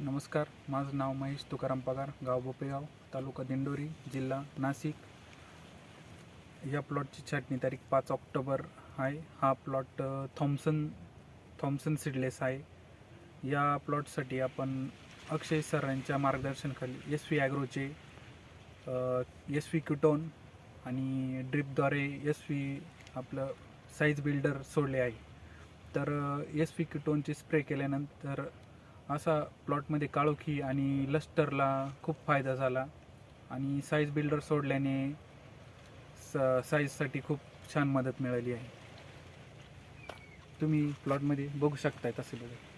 नमस्कार माझं नाव महेश तुकाराम पगार गाव बोपेगाव तालुका दिंडोरी जिल्हा नाशिक. या प्लॉटची छाटणी तारीख पाच ऑक्टोबर आहे. हा प्लॉट थॉम्सन थॉम्सन सिडलेस आहे. या प्लॉटसाठी आपण अक्षय सरांच्या मार्गदर्शनाखाली एस व्ही ॲग्रोचे एस व्ही क्युटोन आणि ड्रिपद्वारे एस व्ही आपलं साईज बिल्डर सोडले आहे. तर एस पी क्युटोनचे स्प्रे केल्यानंतर असा प्लॉटमध्ये काळोखी आणि लस्टरला खूप फायदा झाला. आणि साईज बिल्डर सोडल्याने स साईजसाठी खूप छान मदत मिळाली आहे. तुम्ही प्लॉटमध्ये बघू शकताय तसे बघा.